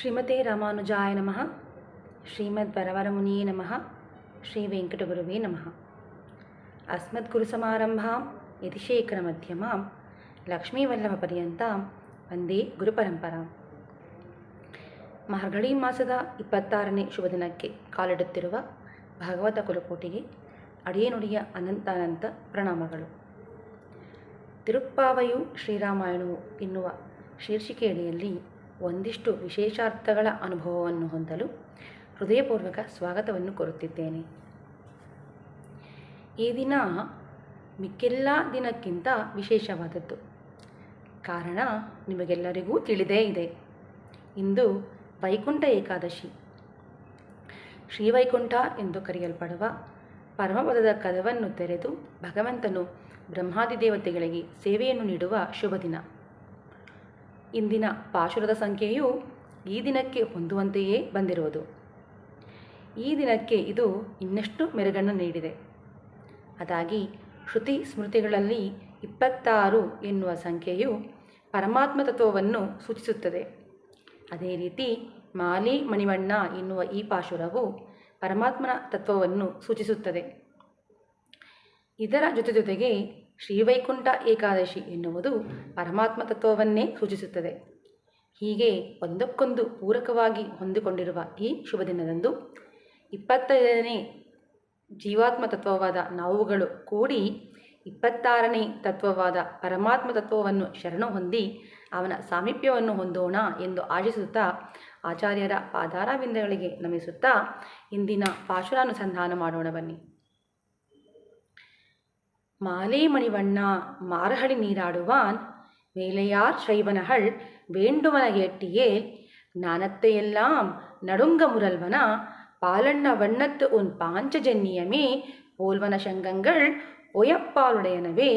ಶ್ರೀಮತೆ ರಾಮಾನುಜಾಯ ನಮಃ. ಶ್ರೀಮದ್ ವರವರಮುನಿಯೇ ನಮಃ. ಶ್ರೀ ವೆಂಕಟಗುರುವೇ ನಮಃ. ಅಸ್ಮದ್ಗುರುಸಮಾರಂಭಾಂ ಯತಿಶೇಖರಮಧ್ಯಮಾಂ ಲಕ್ಷ್ಮೀವಲ್ಲಭಪರ್ಯಂತಾಂ ವಂದೇ ಗುರುಪರಂಪರಾಂ ಮಾರ್ಗಳಿ ಮಾಸದ ಇಪ್ಪತ್ತಾರನೇ ಶುಭ ದಿನಕ್ಕೆ ಕಾಲಿಡುತ್ತಿರುವ ಭಾಗವತ ಕುಲಕೋಟಿಗೆ ಅಡಿಯನುಡಿಯ ಅನಂತಾನಂತ ಪ್ರಣಾಮಗಳು. ತಿರುಪ್ಪಾವಯು ಶ್ರೀರಾಮಾಯಣವು ಎನ್ನುವ ಶೀರ್ಷಿಕೆಯಡಿಯಲ್ಲಿ ಒಂದಿಷ್ಟು ವಿಶೇಷಾರ್ಥಗಳ ಅನುಭವವನ್ನು ಹೊಂದಲು ಹೃದಯಪೂರ್ವಕ ಸ್ವಾಗತವನ್ನು ಕೋರುತ್ತಿದ್ದೇನೆ. ಈ ದಿನ ಮಿಕ್ಕೆಲ್ಲ ದಿನಕ್ಕಿಂತ ವಿಶೇಷವಾದದ್ದು. ಕಾರಣ ನಿಮಗೆಲ್ಲರಿಗೂ ತಿಳಿದೇ ಇದೆ. ಇಂದು ವೈಕುಂಠ ಏಕಾದಶಿ. ಶ್ರೀವೈಕುಂಠ ಎಂದು ಕರೆಯಲ್ಪಡುವ ಪರಮಪದದ ಕದವನ್ನು ತೆರೆದು ಭಗವಂತನು ಬ್ರಹ್ಮಾದಿ ದೇವತೆಗಳಿಗೆ ಸೇವೆಯನ್ನು ನೀಡುವ ಶುಭ ದಿನ ಇಂದಿನ ಪಾಶುರದ ಸಂಖ್ಯೆಯು ಈ ದಿನಕ್ಕೆ ಹೊಂದುವಂತೆಯೇ ಬಂದಿರುವುದು. ಈ ದಿನಕ್ಕೆ ಇದು ಇನ್ನಷ್ಟು ಮೆರುಗನ್ನು ನೀಡಿದೆ. ಅದಾಗಿ ಶ್ರುತಿ ಸ್ಮೃತಿಗಳಲ್ಲಿ ಇಪ್ಪತ್ತಾರು ಎನ್ನುವ ಸಂಖ್ಯೆಯು ಪರಮಾತ್ಮ ತತ್ವವನ್ನು ಸೂಚಿಸುತ್ತದೆ. ಅದೇ ರೀತಿ, ಮಾಲಿ ಮಣಿವಣ್ಣ ಎನ್ನುವ ಈ ಪಾಶುರವು ಪರಮಾತ್ಮನ ತತ್ವವನ್ನು ಸೂಚಿಸುತ್ತದೆ. ಇದರ ಜೊತೆ ಜೊತೆಗೆ ಶ್ರೀವೈಕುಂಠ ಏಕಾದಶಿ ಎನ್ನುವುದು ಪರಮಾತ್ಮ ತತ್ವವನ್ನೇ ಸೂಚಿಸುತ್ತದೆ. ಹೀಗೆ ಒಂದಕ್ಕೊಂದು ಪೂರಕವಾಗಿ ಹೊಂದಿಕೊಂಡಿರುವ ಈ ಶುಭ ದಿನದಂದು ಇಪ್ಪತ್ತೈದನೇ ಜೀವಾತ್ಮ ತತ್ವವಾದ ನಾವುಗಳು ಕೂಡಿ ಇಪ್ಪತ್ತಾರನೇ ತತ್ವವಾದ ಪರಮಾತ್ಮ ತತ್ವವನ್ನು ಶರಣು ಹೊಂದಿ ಅವನ ಸಾಮೀಪ್ಯವನ್ನು ಹೊಂದೋಣ ಎಂದು ಆಶಿಸುತ್ತಾ ಆಚಾರ್ಯರ ಪಾದಾರವಿಂದಗಳಿಗೆ ನಮಿಸುತ್ತಾ ಇಂದಿನ ಪಾಶುರಾನುಸಂಧಾನ ಮಾಡೋಣ ಬನ್ನಿ. மாலே மணிவண்ணா மார்கழி நீராடுவான். வேலையார் ஸ்ரைவனகள் வேண்டுமன ஏட்டியே நாணத்தையெல்லாம் நடுங்க முரல்வனா பாலண்ண வண்ணத்து உன் பாஞ்சஜன்யமே போல்வன சங்கங்கள் ஒயப்பாலுடையனவே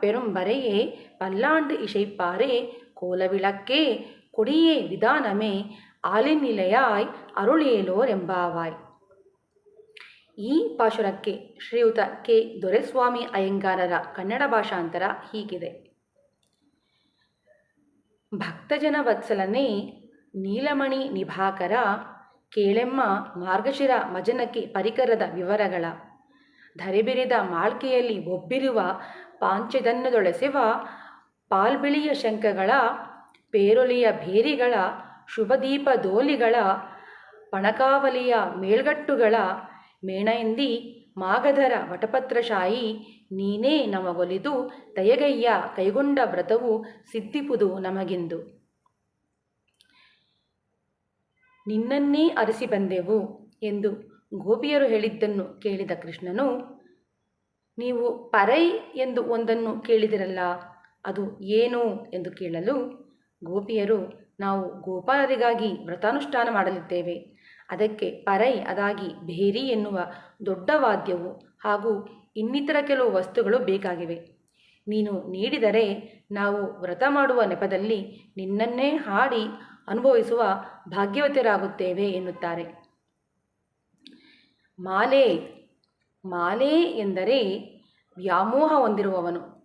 பெரும் வரையே பல்லாண்டு இசைப்பாரே கோலவிளக்கே கொடியே விதானமே ஆலிநிலையாய் அருளேலோர் எம்பாவாய். ಈ ಪಾಶುರಕ್ಕೆ ಶ್ರೀಯುತ ಕೆ. ದೊರೆಸ್ವಾಮಿ ಅಯ್ಯಂಗಾರರ ಕನ್ನಡ ಭಾಷಾಂತರ ಹೀಗಿದೆ. ಭಕ್ತಜನ ವತ್ಸಲನೇ ನೀಲಮಣಿ ನಿಭಾಕರ, ಕೇಳೆಮ್ಮ ಮಾರ್ಗಶಿರ ಮಜನಕ್ಕೆ ಪರಿಕರದ ವಿವರಗಳ, ಧರೆಬಿರಿದ ಮಾಳ್ಕೆಯಲ್ಲಿ ಒಬ್ಬಿರುವ ಪಾಂಚದನ್ನದೊಳೆಸೆವ ಪಾಲ್ಬಿಳಿಯ ಶಂಖಗಳ, ಪೇರೊಲಿಯ ಭೇರಿಗಳ, ಶುಭದೀಪ ದೋಲಿಗಳ, ಪಣಕಾವಲಿಯ ಮೇಲ್ಗಟ್ಟುಗಳ ಮೇಣೆಂದಿ ಮಾಗಧರ ವಟಪತ್ರಶಾಯಿ, ನೀನೇ ನಮಗೊಲಿದು ದಯಗಯ್ಯ ಕೈಗೊಂಡ ವ್ರತವು ಸಿದ್ಧಿಪುದು ನಮಗಿಂದು. ನಿನ್ನನ್ನೇ ಅರಸಿ ಬಂದೆವು ಎಂದು ಗೋಪಿಯರು ಹೇಳಿದ್ದನ್ನು ಕೇಳಿದ ಕೃಷ್ಣನು, ನೀವು ಪರೈ ಎಂದು ಒಂದನ್ನು ಕೇಳಿದಿರಲ್ಲ, ಅದು ಏನು ಎಂದು ಕೇಳಲು ಗೋಪಿಯರು, ನಾವು ಗೋಪಾಲರಿಗಾಗಿ ವ್ರತಾನುಷ್ಠಾನ ಮಾಡಲಿದ್ದೇವೆ. ಅದಕ್ಕೆ ಪರೈ ಅದಾಗಿ ಭೇರಿ ಎನ್ನುವ ದೊಡ್ಡ ವಾದ್ಯವು ಹಾಗೂ ಇನ್ನಿತರ ಕೆಲವು ವಸ್ತುಗಳು ಬೇಕಾಗಿವೆ. ನೀನು ನೀಡಿದರೆ ನಾವು ವ್ರತ ಮಾಡುವ ನೆಪದಲ್ಲಿ ನಿನ್ನನ್ನೇ ಹಾಡಿ ಅನುಭವಿಸುವ ಭಾಗ್ಯವತರಾಗುತ್ತೇವೆ ಎನ್ನುತ್ತಾರೆ. ಮಾಲೆ ಮಾಲೆ ಎಂದರೆ ವ್ಯಾಮೋಹ ಹೊಂದಿರುವವನು.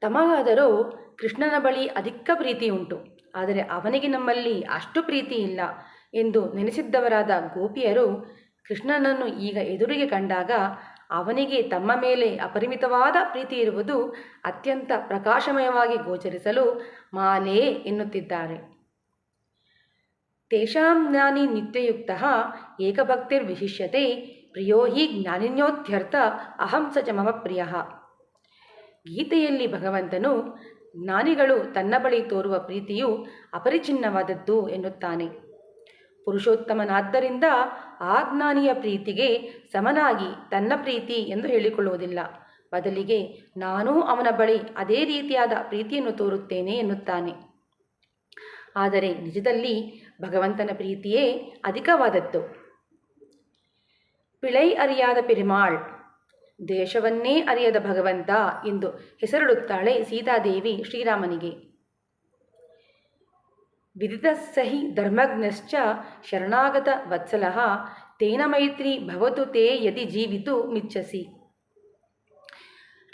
ತಮಗಾದರೂ ಕೃಷ್ಣನ ಬಳಿ ಅಧಿಕ ಪ್ರೀತಿ ಉಂಟು ಆದರೆ ಅವನಿಗೆ ನಮ್ಮಲ್ಲಿ ಅಷ್ಟು ಪ್ರೀತಿ ಇಲ್ಲ ಎಂದು ನೆನೆಸಿದ್ದವರಾದ ಗೋಪಿಯರು ಕೃಷ್ಣನನ್ನು ಈಗ ಎದುರಿಗೆ ಕಂಡಾಗ ಅವನಿಗೆ ತಮ್ಮ ಮೇಲೆ ಅಪರಿಮಿತವಾದ ಪ್ರೀತಿ ಇರುವುದು ಅತ್ಯಂತ ಪ್ರಕಾಶಮಯವಾಗಿ ಗೋಚರಿಸಲು ಮಾಲೆ ಎನ್ನುತ್ತಿದ್ದಾರೆ. ತೇಷಾಂ ಜ್ಞಾನಿ ನಿತ್ಯಯುಕ್ತ ಏಕಭಕ್ತಿರ್ವಿಶಿಷ್ಯತೆ ಪ್ರಿಯೋ ಹಿ ಜ್ಞಾನಿನ್ಯೋತ್ಯರ್ಥ ಅಹಂ ಸ ಚ ಮಮ ಪ್ರಿಯ. ಗೀತೆಯಲ್ಲಿ ಭಗವಂತನು ಜ್ಞಾನಿಗಳು ತನ್ನ ಬಳಿ ತೋರುವ ಪ್ರೀತಿಯು ಅಪರಿಚಿನ್ನವಾದದ್ದು ಎನ್ನುತ್ತಾನೆ. ಪುರುಷೋತ್ತಮನಾದ್ದರಿಂದ ಆ ಜ್ಞಾನಿಯ ಪ್ರೀತಿಗೆ ಸಮನಾಗಿ ತನ್ನ ಪ್ರೀತಿ ಎಂದು ಹೇಳಿಕೊಳ್ಳುವುದಿಲ್ಲ. ಬದಲಿಗೆ ನಾನೂ ಅವನ ಬಳಿ ಅದೇ ರೀತಿಯಾದ ಪ್ರೀತಿಯನ್ನು ತೋರುತ್ತೇನೆ ಎನ್ನುತ್ತಾನೆ. ಆದರೆ ನಿಜದಲ್ಲಿ ಭಗವಂತನ ಪ್ರೀತಿಯೇ ಅಧಿಕವಾದದ್ದು. ಪಿಳೈ ಅರಿಯಾದ ಪೆರಿಮಾಳ್ ದೇಶವನ್ನೇ ಅರಿಯದ ಭಗವಂತ ಎಂದು ಹೆಸರಿಡುತ್ತಾಳೆ ಸೀತಾದೇವಿ ಶ್ರೀರಾಮನಿಗೆ. ವಿದಿತ ಸಹಿ ಧರ್ಮಜ್ಞಶ್ಚ ಶರಣಾಗತ ವತ್ಸಲ, ತೇನ ಮೈತ್ರಿ ಭವತು ತೇ ಯದಿ ಜೀವಿತು ಮಿಚ್ಚಸಿ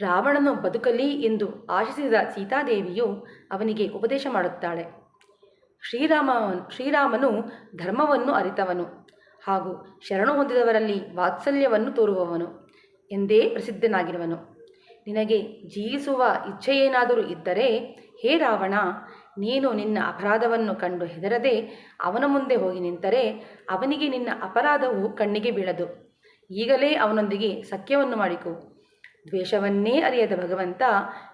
ರಾವಣನು ಬದುಕಲಿ ಎಂದು ಆಶಿಸಿದ ಸೀತಾದೇವಿಯು ಅವನಿಗೆ ಉಪದೇಶ ಮಾಡುತ್ತಾಳೆ. ಶ್ರೀರಾಮ ಶ್ರೀರಾಮನು ಧರ್ಮವನ್ನು ಅರಿತವನು ಹಾಗೂ ಶರಣು ಹೊಂದಿದವರಲ್ಲಿ ವಾತ್ಸಲ್ಯವನ್ನು ತೋರುವವನು. ಎಂದೇ ಪ್ರಸಿದ್ಧನಾಗಿರುವನು. ನಿನಗೆ ಜೀವಿಸುವ ಇಚ್ಛೆಯೇನಾದರೂ ಇದ್ದರೆ ಹೇ ರಾವಣ, ನೀನು ನಿನ್ನ ಅಪರಾಧವನ್ನು ಕಂಡು ಹೆದರದೆ ಅವನ ಮುಂದೆ ಹೋಗಿ ನಿಂತರೆ ಅವನಿಗೆ ನಿನ್ನ ಅಪರಾಧವು ಕಣ್ಣಿಗೆ ಬೀಳದು. ಈಗಲೇ ಅವನೊಂದಿಗೆ ಸಖ್ಯವನ್ನು ಮಾಡಿಕೊ. ದ್ವೇಷವನ್ನೇ ಅರಿಯದ ಭಗವಂತ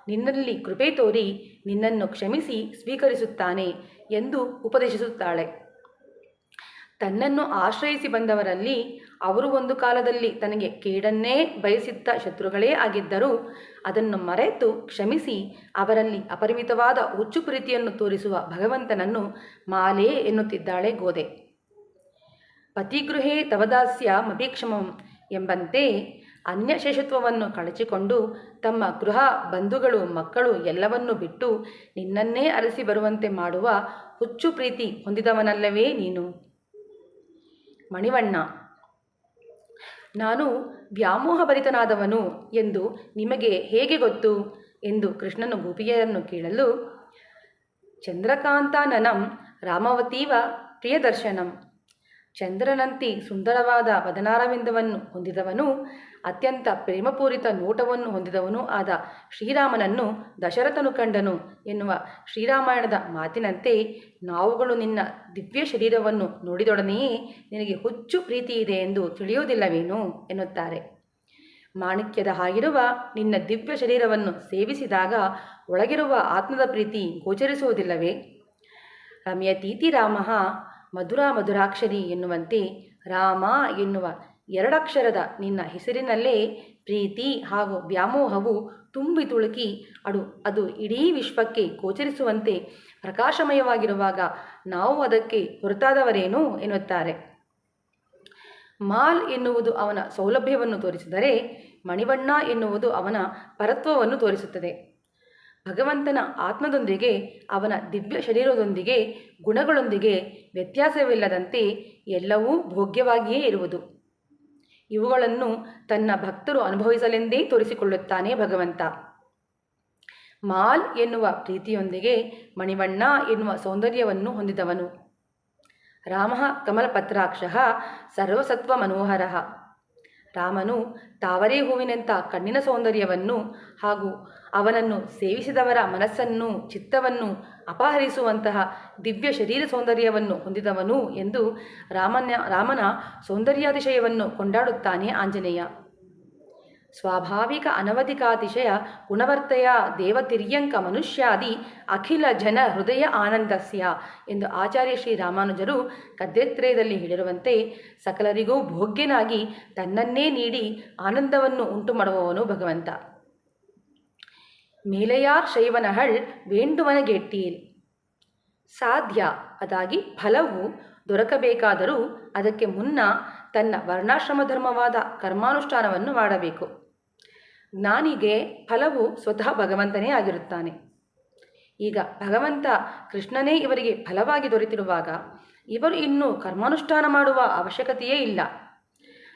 ನಿನ್ನಲ್ಲಿ ಕೃಪೆ ತೋರಿ ನಿನ್ನನ್ನು ಕ್ಷಮಿಸಿ ಸ್ವೀಕರಿಸುತ್ತಾನೆ ಎಂದು ಉಪದೇಶಿಸುತ್ತಾಳೆ. ತನ್ನನ್ನು ಆಶ್ರಯಿಸಿ ಬಂದವರಲ್ಲಿ ಅವರು ಒಂದು ಕಾಲದಲ್ಲಿ ತನಗೆ ಕೇಡನ್ನೇ ಬಯಸಿದ್ದ ಶತ್ರುಗಳೇ ಆಗಿದ್ದರೂ ಅದನ್ನು ಮರೆತು ಕ್ಷಮಿಸಿ ಅವರಲ್ಲಿ ಅಪರಿಮಿತವಾದ ಹುಚ್ಚು ಪ್ರೀತಿಯನ್ನು ತೋರಿಸುವ ಭಗವಂತನನ್ನು ಮಾಲೆ ಎನ್ನುತ್ತಿದ್ದಾಳೆ ಗೋದೆ ಪತಿಗೃಹೇ ತವದಾಸ್ಯ ಮಭಿಕ್ಷಮಂ ಎಂಬಂತೆ ಅನ್ಯ ಶೇಷತ್ವವನ್ನು ಕಳಚಿಕೊಂಡು ತಮ್ಮ ಗೃಹ ಬಂಧುಗಳು ಮಕ್ಕಳು ಎಲ್ಲವನ್ನೂ ಬಿಟ್ಟು ನಿನ್ನನ್ನೇ ಅರಸಿ ಬರುವಂತೆ ಮಾಡುವ ಹುಚ್ಚು ಪ್ರೀತಿ ಹೊಂದಿದವನಲ್ಲವೇ ನೀನು. ಮಣಿವಣ್ಣ ನಾನು ವ್ಯಾಮೋಹಭರಿತನಾದವನು ಎಂದು ನಿಮಗೆ ಹೇಗೆ ಗೊತ್ತು? ಎಂದು ಕೃಷ್ಣನು ಗೋಪಿಯರನ್ನು ಕೇಳಲು ಚಂದ್ರಕಾಂತಾನನಂ ರಾಮವತೀವ ಪ್ರಿಯದರ್ಶನಂ. ಚಂದ್ರನಂತಿ ಸುಂದರವಾದ ವದನಾರವಿಂದವನ್ನು ಹೊಂದಿದವನು, ಅತ್ಯಂತ ಪ್ರೇಮಪೂರಿತ ನೋಟವನ್ನು ಹೊಂದಿದವನು ಆದ ಶ್ರೀರಾಮನನ್ನು ದಶರಥನು ಕಂಡನು ಎನ್ನುವ ಶ್ರೀರಾಮಾಯಣದ ಮಾತಿನಂತೆ, ನಾವುಗಳು ನಿನ್ನ ದಿವ್ಯ ಶರೀರವನ್ನು ನೋಡಿದೊಡನೆಯೇ ನಿನಗೆ ಹುಚ್ಚು ಪ್ರೀತಿ ಇದೆ ಎಂದು ತಿಳಿಯುವುದಿಲ್ಲವೇನು? ಎನ್ನುತ್ತಾರೆ. ಮಾಣಿಕ್ಯದ ಹಾಗಿರುವ ನಿನ್ನ ದಿವ್ಯ ಶರೀರವನ್ನು ಸೇವಿಸಿದಾಗ ಒಳಗಿರುವ ಆತ್ಮದ ಪ್ರೀತಿ ಗೋಚರಿಸುವುದಿಲ್ಲವೇ? ರಮ್ಯತೀತಿ ರಾಮ ಮಧುರ ಮಧುರಾಕ್ಷರಿ ಎನ್ನುವಂತೆ ರಾಮ ಎನ್ನುವ ಎರಡಕ್ಷರದ ನಿನ್ನ ಹೆಸರಿನಲ್ಲೇ ಪ್ರೀತಿ ಹಾಗೂ ವ್ಯಾಮೋಹವು ತುಂಬಿ ತುಳುಕಿ ಅಡು, ಅದು ಇಡೀ ವಿಶ್ವಕ್ಕೆ ಗೋಚರಿಸುವಂತೆ ಪ್ರಕಾಶಮಯವಾಗಿರುವಾಗ ನಾವು ಅದಕ್ಕೆ ಹೊರತಾದವರೇನು ಎನ್ನುತ್ತಾರೆ. ಮಾಲ್ ಎನ್ನುವುದು ಅವನ ಸೌಲಭ್ಯವನ್ನು ತೋರಿಸಿದರೆ ಮಣಿಬಣ್ಣ ಎನ್ನುವುದು ಅವನ ಪರತ್ವವನ್ನು ತೋರಿಸುತ್ತದೆ. ಭಗವಂತನ ಆತ್ಮದೊಂದಿಗೆ, ಅವನ ದಿವ್ಯ ಶರೀರದೊಂದಿಗೆ, ಗುಣಗಳೊಂದಿಗೆ ವ್ಯತ್ಯಾಸವಿಲ್ಲದಂತೆ ಎಲ್ಲವೂ ಭೋಗ್ಯವಾಗಿಯೇ ಇರುವುದು. ಇವುಗಳನ್ನು ತನ್ನ ಭಕ್ತರು ಅನುಭವಿಸಲೆಂದೇ ತೋರಿಸಿಕೊಳ್ಳುತ್ತಾನೆ ಭಗವಂತ. ಮಾಲ್ ಎನ್ನುವ ಪ್ರೀತಿಯೊಂದಿಗೆ ಮಣಿವಣ್ಣ ಎನ್ನುವ ಸೌಂದರ್ಯವನ್ನು ಹೊಂದಿದವನು. ರಾಮ ಕಮಲಪತ್ರಾಕ್ಷ ಸರ್ವಸತ್ವ ಮನೋಹರ ರಾಮನು ತಾವರೆ ಹೂವಿನಂಥ ಕಣ್ಣಿನ ಸೌಂದರ್ಯವನ್ನು ಹಾಗೂ ಅವನನ್ನು ಸೇವಿಸಿದವರ ಮನಸ್ಸನ್ನು, ಚಿತ್ತವನ್ನು ಅಪಹರಿಸುವಂತಹ ದಿವ್ಯ ಶರೀರ ಸೌಂದರ್ಯವನ್ನು ಹೊಂದಿದವನು ಎಂದು ರಾಮನ ರಾಮನ ಸೌಂದರ್ಯಾತಿಶಯವನ್ನು ಕೊಂಡಾಡುತ್ತಾನೆ ಆಂಜನೇಯ. ಸ್ವಾಭಾವಿಕ ಅನವಧಿಕಾತಿಶಯ ಗುಣವರ್ತೆಯ ದೇವತಿರ್ಯಂಕ ಮನುಷ್ಯಾದಿ ಅಖಿಲ ಜನ ಹೃದಯ ಆನಂದಸ್ಯ ಎಂದು ಆಚಾರ್ಯ ಶ್ರೀ ರಾಮಾನುಜರು ಗದ್ಯತ್ರಯದಲ್ಲಿ ಹೇಳಿರುವಂತೆ ಸಕಲರಿಗೂ ಭೋಗ್ಯನಾಗಿ ತನ್ನನ್ನೇ ನೀಡಿ ಆನಂದವನ್ನು ಉಂಟು ಮಾಡುವವನು ಭಗವಂತ. ಮೇಲೆಯಾರ್ ಶೈವನಹಳ್ ವೇಂಡುವನ ಗೆಟ್ಟೀಲ್ ಸಾಧ್ಯ ಅದಾಗಿ ಫಲವು ದೊರಕಬೇಕಾದರೂ ಅದಕ್ಕೆ ಮುನ್ನ ತನ್ನ ವರ್ಣಾಶ್ರಮ ಧರ್ಮವಾದ ಕರ್ಮಾನುಷ್ಠಾನವನ್ನು ಮಾಡಬೇಕು. ಜ್ಞಾನಿಗೆ ಫಲವು ಸ್ವತಃ ಭಗವಂತನೇ ಆಗಿರುತ್ತಾನೆ. ಈಗ ಭಗವಂತ ಕೃಷ್ಣನೇ ಇವರಿಗೆ ಫಲವಾಗಿ ದೊರೆತಿರುವಾಗ ಇವರು ಇನ್ನೂ ಕರ್ಮಾನುಷ್ಠಾನ ಮಾಡುವ ಅವಶ್ಯಕತೆಯೇ ಇಲ್ಲ.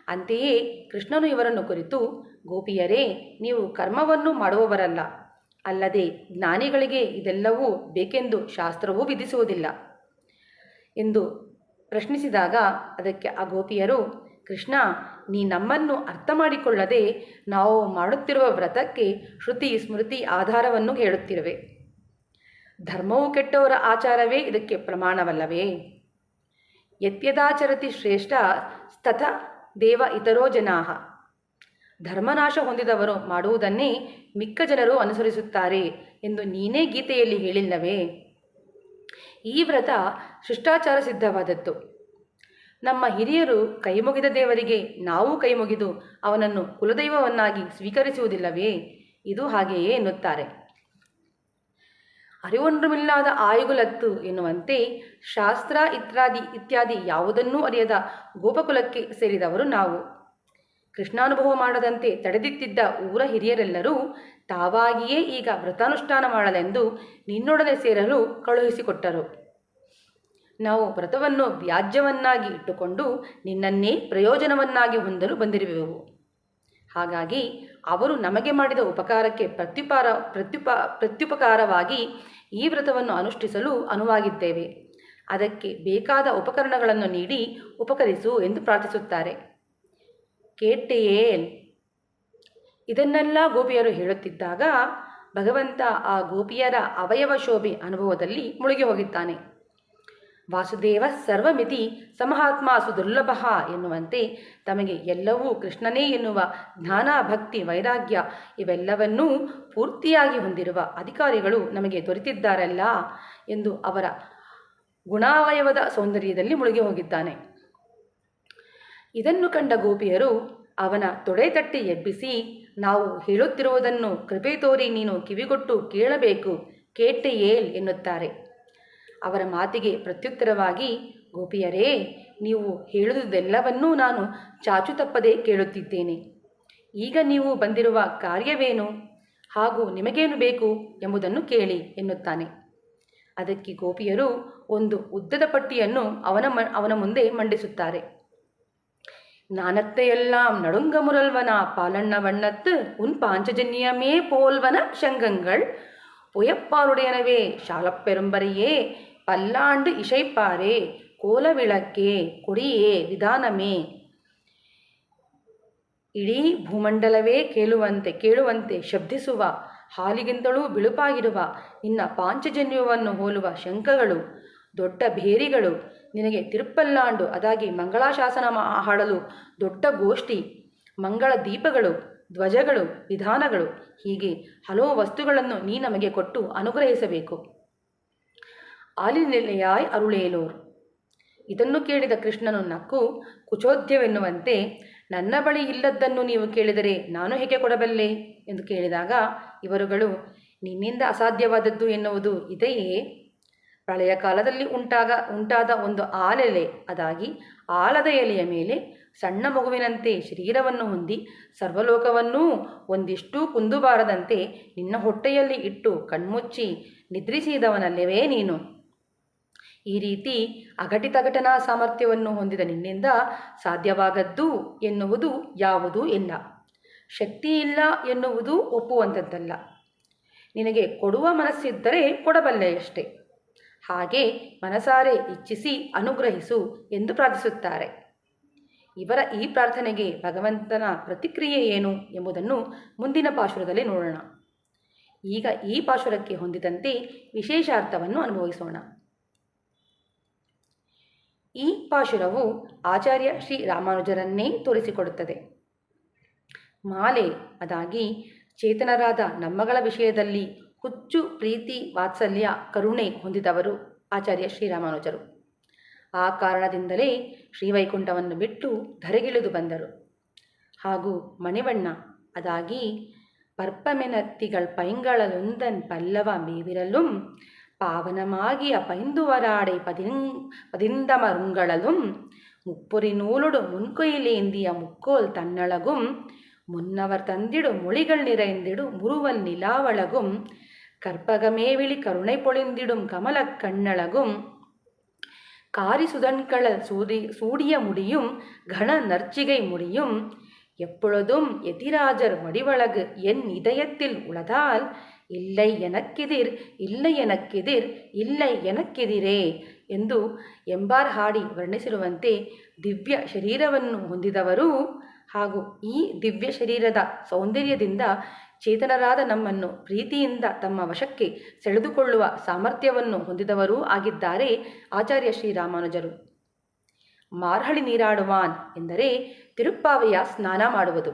ಅಂತೆಯೇ ಕೃಷ್ಣನು ಇವರನ್ನು ಕುರಿತು, ಗೋಪಿಯರೇ, ನೀವು ಕರ್ಮವನ್ನು ಮಾಡುವವರಲ್ಲ. ಅಲ್ಲದೆ ಜ್ಞಾನಿಗಳಿಗೆ ಇದೆಲ್ಲವೂ ಬೇಕೆಂದು ಶಾಸ್ತ್ರವೂ ವಿಧಿಸುವುದಿಲ್ಲ. ಎಂದು ಪ್ರಶ್ನಿಸಿದಾಗ ಅದಕ್ಕೆ ಆ ಗೋಪಿಯರು ಕೃಷ್ಣ, ನೀ ನಮ್ಮನ್ನು ಅರ್ಥ ಮಾಡಿಕೊಳ್ಳದೆ ನಾವು ಮಾಡುತ್ತಿರುವ ವ್ರತಕ್ಕೆ ಶ್ರುತಿ ಸ್ಮೃತಿ ಆಧಾರವನ್ನು ಹೇಳುತ್ತಿರುವೆ. ಧರ್ಮವು ಕೆಟ್ಟವರ ಆಚಾರವೇ ಇದಕ್ಕೆ ಪ್ರಮಾಣವಲ್ಲವೇ? ಯತ್ಯದಾಚರತಿ ಶ್ರೇಷ್ಠ ಸ್ತಥ ದೇವ ಇತರೋ ಜನಾಹ. ಧರ್ಮನಾಶ ಹೊಂದಿದವರು ಮಾಡುವುದನ್ನೇ ಮಿಕ್ಕ ಜನರು ಅನುಸರಿಸುತ್ತಾರೆ ಎಂದು ನೀನೇ ಗೀತೆಯಲ್ಲಿ ಹೇಳಿಲ್ಲವೇ? ಈ ವ್ರತ ಶಿಷ್ಟಾಚಾರ ಸಿದ್ಧವಾದದ್ದು. ನಮ್ಮ ಹಿರಿಯರು ಕೈಮುಗಿದ ದೇವರಿಗೆ ನಾವು ಕೈಮುಗಿದು ಅವನನ್ನು ಕುಲದೈವವನ್ನಾಗಿ ಸ್ವೀಕರಿಸುವುದಿಲ್ಲವೇ? ಇದು ಹಾಗೆಯೇ ಎನ್ನುತ್ತಾರೆ. ಅರಿವೊಂದ್ರಮಿಲ್ಲಾದ ಆಯುಗುಲತ್ತು ಎನ್ನುವಂತೆ ಶಾಸ್ತ್ರ ಇತ್ಯಾದಿ ಇತ್ಯಾದಿ ಯಾವುದನ್ನೂ ಅರಿಯದ ಗೋಪಕುಲಕ್ಕೆ ಸೇರಿದವರು ನಾವು. ಕೃಷ್ಣಾನುಭವ ಮಾಡದಂತೆ ತಡೆದಿತ್ತಿದ್ದ ಊರ ಹಿರಿಯರೆಲ್ಲರೂ ತಾವಾಗಿಯೇ ಈಗ ವ್ರತಾನುಷ್ಠಾನ ಮಾಡಲೆಂದು ನಿನ್ನೊಡನೆ ಸೇರಲು ಕಳುಹಿಸಿಕೊಟ್ಟರು. ನಾವು ವ್ರತವನ್ನು ವ್ಯಾಜ್ಯವನ್ನಾಗಿ ಇಟ್ಟುಕೊಂಡು ನಿನ್ನನ್ನೇ ಪ್ರಯೋಜನವನ್ನಾಗಿ ಹೊಂದಲು ಬಂದಿರುವೆವು. ಹಾಗಾಗಿ ಅವರು ನಮಗೆ ಮಾಡಿದ ಉಪಕಾರಕ್ಕೆ ಪ್ರತ್ಯುಪಾರ ಪ್ರತ್ಯುಪ, ಪ್ರತ್ಯುಪಕಾರವಾಗಿ ಈ ವ್ರತವನ್ನು ಅನುಷ್ಠಿಸಲು ಅನುವಾಗಿದ್ದೇವೆ. ಅದಕ್ಕೆ ಬೇಕಾದ ಉಪಕರಣಗಳನ್ನು ನೀಡಿ ಉಪಕರಿಸು ಎಂದು ಪ್ರಾರ್ಥಿಸುತ್ತಾರೆ. ಕೇಟೆಯೇಲ್ ಇದನ್ನೆಲ್ಲ ಗೋಪಿಯರು ಹೇಳುತ್ತಿದ್ದಾಗ ಭಗವಂತ ಆ ಗೋಪಿಯರ ಅವಯವ ಶೋಭೆ ಅನುಭವದಲ್ಲಿ ಮುಳುಗಿ ಹೋಗಿದ್ದಾನೆ. ವಾಸುದೇವ ಸರ್ವಮಿತಿ ಸಮಹಾತ್ಮ ಸುದುರ್ಲಭ ಎನ್ನುವಂತೆ ತಮಗೆ ಎಲ್ಲವೂ ಕೃಷ್ಣನೇ ಎನ್ನುವ ಜ್ಞಾನ ಭಕ್ತಿ ವೈರಾಗ್ಯ ಇವೆಲ್ಲವನ್ನೂ ಪೂರ್ತಿಯಾಗಿ ಹೊಂದಿರುವ ಅಧಿಕಾರಿಗಳು ನಮಗೆ ದೊರೆತಿದ್ದಾರಲ್ಲ ಎಂದು ಅವರ ಗುಣಾವಯವದ ಸೌಂದರ್ಯದಲ್ಲಿ ಮುಳುಗಿ ಹೋಗಿದ್ದಾನೆ. ಇದನ್ನು ಕಂಡ ಗೋಪಿಯರು ಅವನ ತೊಡೆ ತಟ್ಟಿ ಎಬ್ಬಿಸಿ, ನಾವು ಹೇಳುತ್ತಿರುವುದನ್ನು ಕೃಪೆ ತೋರಿ ನೀನು ಕಿವಿಗೊಟ್ಟು ಕೇಳಬೇಕು ಕೇಟೆಯೇಲ್ ಎನ್ನುತ್ತಾರೆ. ಅವರ ಮಾತಿಗೆ ಪ್ರತ್ಯುತ್ತರವಾಗಿ ಗೋಪಿಯರೇ ನೀವು ಹೇಳುವುದೆಲ್ಲವನ್ನೂ ನಾನು ಚಾಚು ತಪ್ಪದೆ ಕೇಳುತ್ತಿದ್ದೇನೆ ಈಗ ನೀವು ಬಂದಿರುವ ಕಾರ್ಯವೇನು ಹಾಗೂ ನಿಮಗೇನು ಬೇಕು ಎಂಬುದನ್ನು ಕೇಳಿ ಎನ್ನುತ್ತಾನೆ ಅದಕ್ಕೆ ಗೋಪಿಯರು ಒಂದು ಉದ್ದದ ಪಟ್ಟಿಯನ್ನು ಅವನ ಮ ಅವನ ಮುಂದೆ ಮಂಡಿಸುತ್ತಾರೆ ஞானத்தையெல்லாம் நடுங்க முரல்வனா பாலண்ண வண்ணத்து உன் பாஞ்சஜன்யமே போல்வன சங்கங்கள் புயப்பாருடையனவே சாலப்பெரும்பரையே பல்லாண்டு இசைப்பாரே ಕೋಲವಿಳಕ್ಕೆ ಕೊಡಿಯೇ ವಿಧಾನಮೇ ಇಡೀ ಭೂಮಂಡಲವೇ ಕೇಳುವಂತೆ ಕೇಳುವಂತೆ ಶಬ್ದಿಸುವ ಹಾಲಿಗಿಂತಲೂ ಬಿಳುಪಾಗಿರುವ ನಿನ್ನ ಪಾಂಚಜನ್ಯವನ್ನು ಹೋಲುವ ಶಂಖಗಳು ದೊಡ್ಡ ಭೇರಿಗಳು ನಿನಗೆ ತಿರುಪ್ಪಲ್ಲಾಂಡು ಅದಾಗಿ ಮಂಗಳಾಶಾಸನ ಮಾ- ಹಾಡಲು ದೊಡ್ಡ ಗೋಷ್ಠಿ ಮಂಗಳ ದೀಪಗಳು ಧ್ವಜಗಳು ವಿಧಾನಗಳು ಹೀಗೆ ಹಲವು ವಸ್ತುಗಳನ್ನು ನೀ ನಮಗೆ ಕೊಟ್ಟು ಅನುಗ್ರಹಿಸಬೇಕು ಆಲಿನೆಲೆಯಾಯ್ ಅರುಳೇಲೋರ್. ಇದನ್ನು ಕೇಳಿದ ಕೃಷ್ಣನು ನಕ್ಕು, ಕುಚೋದ್ಯವೆನ್ನುವಂತೆ ನನ್ನ ಬಳಿ ಇಲ್ಲದ್ದನ್ನು ನೀವು ಕೇಳಿದರೆ ನಾನು ಹೇಗೆ ಕೊಡಬಲ್ಲೆ? ಎಂದು ಕೇಳಿದಾಗ, ಇವರುಗಳು, ನಿನ್ನಿಂದ ಅಸಾಧ್ಯವಾದದ್ದು ಎನ್ನುವುದು ಇದೆಯೇ? ಪ್ರಳಯ ಕಾಲದಲ್ಲಿ ಉಂಟಾಗ, ಉಂಟಾದ ಒಂದು ಆಲೆಲೆ, ಅದಾಗಿ ಆಲದ ಎಲೆಯ ಮೇಲೆ ಸಣ್ಣ ಮಗುವಿನಂತೆ ಶರೀರವನ್ನು ಹೊಂದಿ ಸರ್ವಲೋಕವನ್ನೂ ಒಂದಿಷ್ಟೂ ಕುಂದುಬಾರದಂತೆ ನಿನ್ನ ಹೊಟ್ಟೆಯಲ್ಲಿ ಇಟ್ಟು ಕಣ್ಮುಚ್ಚಿ ನಿದ್ರಿಸಿದವನಲ್ಲವೇ ನೀನು? ಈ ರೀತಿ ಅಘಟಿತ ಘಟನಾ ಸಾಮರ್ಥ್ಯವನ್ನು ಹೊಂದಿದ ನಿನ್ನಿಂದ ಸಾಧ್ಯವಾಗದ್ದು ಎನ್ನುವುದು ಯಾವುದೂ ಇಲ್ಲ. ಶಕ್ತಿ ಇಲ್ಲ ಎನ್ನುವುದು ಒಪ್ಪುವಂಥದ್ದಲ್ಲ ನಿನಗೆ ಕೊಡುವ ಮನಸ್ಸಿದ್ದರೆ ಕೊಡಬಲ್ಲೆಯಷ್ಟೇ ಹಾಗೆ ಮನಸಾರೆ ಇಚ್ಛಿಸಿ ಅನುಗ್ರಹಿಸು ಎಂದು ಪ್ರಾರ್ಥಿಸುತ್ತಾರೆ. ಇವರ ಈ ಪ್ರಾರ್ಥನೆಗೆ ಭಗವಂತನ ಪ್ರತಿಕ್ರಿಯೆ ಏನು ಎಂಬುದನ್ನು ಮುಂದಿನ ಪಾಶುರದಲ್ಲಿ ನೋಡೋಣ. ಈಗ ಈ ಪಾಶುರಕ್ಕೆ ಹೊಂದಿದಂತೆ ವಿಶೇಷ ಅರ್ಥವನ್ನು ಅನುಭವಿಸೋಣ. ಈ ಪಾಶುರವು ಆಚಾರ್ಯ ಶ್ರೀ ರಾಮಾನುಜರನ್ನೇ ತೋರಿಸಿಕೊಡುತ್ತದೆ. ಮಾಲೆ, ಅದಾಗಿ ಚೇತನರಾದ ನಮ್ಮಗಳ ವಿಷಯದಲ್ಲಿ ಹುಚ್ಚು, ಪ್ರೀತಿ, ವಾತ್ಸಲ್ಯ, ಕರುಣೆ ಹೊಂದಿದವರು ಆಚಾರ್ಯ ಶ್ರೀರಾಮಾನುಜರು ಆ ಕಾರಣದಿಂದಲೇ ಶ್ರೀವೈಕುಂಠವನ್ನು ಬಿಟ್ಟು ಧರೆಗಿಳಿದು ಬಂದರು. ಹಾಗೂ ಮಣಿವಣ್ಣ, ಅದಾಗಿ ಪರ್ಪಮೆನತ್ತಿಗಳ್ ಪೈಂಗಳಲೊಂದನ್ ಪಲ್ಲವ ಮೇವಿರಲು பாவனமாகிய பைந்துவராடை பதின் பதிந்தமருங்களலும் முப்பொறி நூலொடு முன்கொயிலேந்திய முக்கோல் தன்னழகும் முன்னவர் தந்திடு மொழிகள் நிறைந்திடு முறுவல் நிலாவழகும் கற்பகமேவிழி கருணை பொழிந்திடும் கமலக் கண்ணழகும். காரிசுதன்களல் சூடி சூடிய முடியும் கன நற்சிகை முடியும். எப்பொழுதும் எதிராஜர் வடிவழகு என் இதயத்தில் உளதால் ಇಲ್ಲೈ ಎನಕ್ಕಿದಿರ್ ಇಲ್ಲ ಎನಕ್ಕಿದಿರ್ ಇಲ್ಲ ಎನಕ್ಕಿದಿರೇ ಎಂದು ಎಂಬಾರ್ ಹಾಡಿ ವರ್ಣಿಸಿರುವಂತೆ ದಿವ್ಯ ಶರೀರವನ್ನು ಹೊಂದಿದವರು ಹಾಗೂ ಈ ದಿವ್ಯ ಶರೀರದ ಸೌಂದರ್ಯದಿಂದ ಚೇತನರಾದ ನಮ್ಮನ್ನು ಪ್ರೀತಿಯಿಂದ ತಮ್ಮ ವಶಕ್ಕೆ ಸೆಳೆದುಕೊಳ್ಳುವ ಸಾಮರ್ಥ್ಯವನ್ನು ಹೊಂದಿದವರೂ ಆಗಿದ್ದಾರೆ ಆಚಾರ್ಯ ಶ್ರೀರಾಮಾನುಜರು ಮಾರ್ಹಳಿ ನೀರಾಡುವಾನ್ ಎಂದರೆ ತಿರುಪ್ಪಾವೆಯ ಸ್ನಾನ ಮಾಡುವುದು.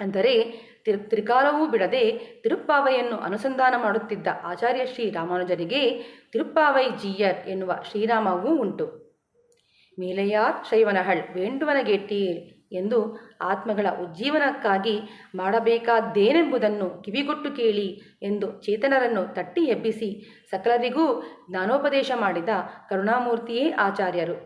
ಅಂದರೆ ತಿರು ತ್ರಿಕಾಲವೂ ಬಿಡದೆ ತಿರುಪ್ಪಾವೆಯನ್ನು ಅನುಸಂಧಾನ ಮಾಡುತ್ತಿದ್ದ ಆಚಾರ್ಯ ಶ್ರೀ ರಾಮಾನುಜರಿಗೆ ತಿರುಪ್ಪಾವೈ ಜೀಯರ್ ಎನ್ನುವ ಶ್ರೀರಾಮವೂ ಉಂಟು. ಮೇಲೆಯಾರ್ ಶೈವನಹಳ್ ವೇಂಡುವನ ಗೆಟ್ಟಿಯೇಲ್ ಎಂದು ಆತ್ಮಗಳ ಉಜ್ಜೀವನಕ್ಕಾಗಿ ಮಾಡಬೇಕಾದ್ದೇನೆಂಬುದನ್ನು ಕಿವಿಗೊಟ್ಟು ಕೇಳಿ ಎಂದು ಚೇತನರನ್ನು ತಟ್ಟಿ ಎಬ್ಬಿಸಿ ಸಕಲರಿಗೂ ಜ್ಞಾನೋಪದೇಶ ಮಾಡಿದ ಕರುಣಾಮೂರ್ತಿಯೇ ಆಚಾರ್ಯರು.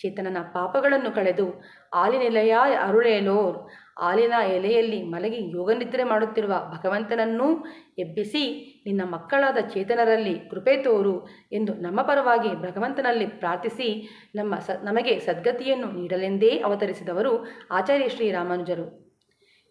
ಚೇತನನ ಪಾಪಗಳನ್ನು ಕಳೆದು ಆಲಿನೆಲೆಯ ಅರುಳೇಲೋರ್ ಆಲಿನ ಎಲೆಯಲ್ಲಿ ಮಲಗಿ ಯೋಗನಿದ್ರೆ ಮಾಡುತ್ತಿರುವ ಭಗವಂತನನ್ನೂ ಎಬ್ಬಿಸಿ, ನಿನ್ನ ಮಕ್ಕಳಾದ ಚೇತನರಲ್ಲಿ ಕೃಪೆ ತೋರು ಎಂದು ನಮ್ಮ ಪರವಾಗಿ ಭಗವಂತನಲ್ಲಿ ಪ್ರಾರ್ಥಿಸಿ, ನಮ್ಮ ಸ, ನಮಗೆ ಸದ್ಗತಿಯನ್ನು ನೀಡಲೆಂದೇ ಅವತರಿಸಿದವರು ಆಚಾರ್ಯ ಶ್ರೀರಾಮಾನುಜರು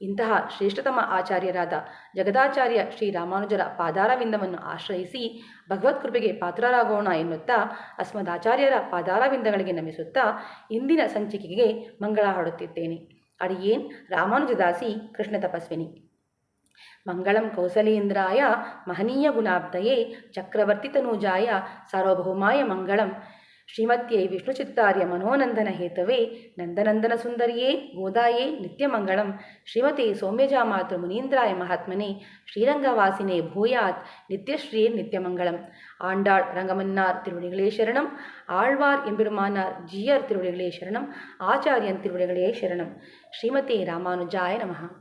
ಇಂತಹ ಶ್ರೇಷ್ಠತಮ ಆಚಾರ್ಯರಾದ ಜಗದಾಚಾರ್ಯ ಶ್ರೀರಾಮಾನುಜರ ಪಾದಾರವಿಂದವನ್ನು ಆಶ್ರಯಿಸಿ ಭಗವತ್ಕೃಪೆಗೆ ಪಾತ್ರರಾಗೋಣ ಎನ್ನುತ್ತಾ ಅಸ್ಮದಾಚಾರ್ಯರ ಪಾದಾರವಿಂದಗಳಿಗೆ ನಮಿಸುತ್ತಾ ಇಂದಿನ ಸಂಚಿಕೆಗೆ ಮಂಗಳ ಹಾಡುತ್ತಿದ್ದೇನೆ அடியேன் ராமானுஜதாசி கிருஷ்ண தபஸ்வினி மங்களம் கௌசலேந்திராய மகனீய குணாப்தயே சக்கரவர்த்தி தனூஜாய சார்வபௌமாய மங்களம் ஸ்ரீமத்யை விஷ்ணு சித்தாரிய மனோநந்தன ஹேத்தவே நந்தநந்தன சுந்தரியே கோதாயே நித்தியமங்கலம் ஸ்ரீமதி சோம்யஜா மாத்ரு முனீந்திராய மகாத்மனே ஸ்ரீரங்கவாசினே பூயாத் நித்யஸ்ரீ நித்தியமங்கலம் ஆண்டாள் ரங்கமன்னார் திருவடிகளே சரணம். ஆழ்வார் எம்பெருமானார் ஜியர் திருவடிகளே ஆச்சாரியன் திருவடிகளே ஸ்ரீமதி ராமானுஜாய நமகா